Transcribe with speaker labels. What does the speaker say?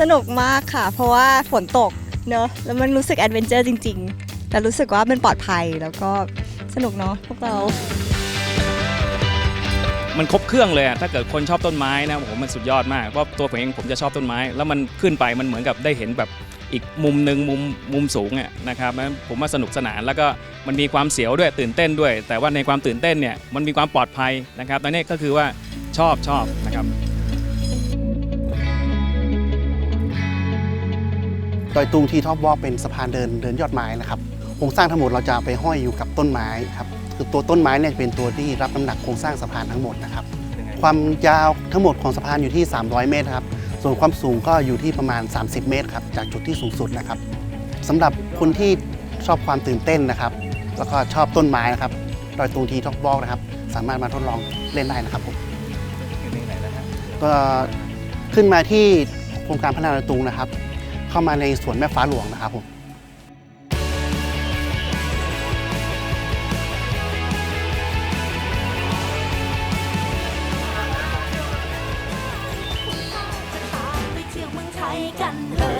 Speaker 1: สนุกมากค่ะ เพราะว่าฝนตกเนอะแล้วมันรู้สึกแอดเวนเจอร์จริง ๆ แต่รู้สึกว่ามันปลอดภัยแล้วก็สนุกเนาะพวกเรา
Speaker 2: มันครบเครื่องเลยอะถ้าเกิดคนชอบต้นไม้นะผมมันสุดยอดมากเพราะตัวผมเองผมจะชอบต้นไม้ แล้วมันขึ้นไปมันเหมือนกับได้เห็นแบบอีกมุมหนึ่งมุมมุมสูงอะนะครับผมว่าสนุกสนานแล้วก็มันมีความเสียวด้วยตื่นเต้นด้วย แต่ว่าในความตื่นเต้นเนี่ยมันมีความปลอดภัยนะครับตอนนี้ก็คือว่าชอบชอบนะครับ
Speaker 3: ดอยตุงที่ท็อปวอลเป็นสะพานเดินเดินยอดไม้นะครับโครงสร้างทั้งหมดเราจะไปห้อยอยู่กับต้นไม้ครับคือตัวต้นไม้เนี่ยเป็นตัวที่รับน้ำหนักโครงสร้างสะพานทั้งหมดนะครับความยาวทั้งหมดของสะพานอยู่ที่ 300 เมตรครับส่วนความสูงก็อยู่ที่ประมาณ 30 เมตรครับจากจุดที่สูงสุดนะครับสำหรับคนที่ชอบความตื่นเต้นนะครับ แล้วก็ชอบต้นไม้นะครับดอยตุงทีท็อปบอกนะครับ สามารถมาทดลองเล่นได้นะครับผมก็ขึ้นมาที่โครงการพัฒนาดอยตุงนะครับ เข้ามาในสวนแม่ฟ้าหลวงนะครับผม
Speaker 4: กันเลย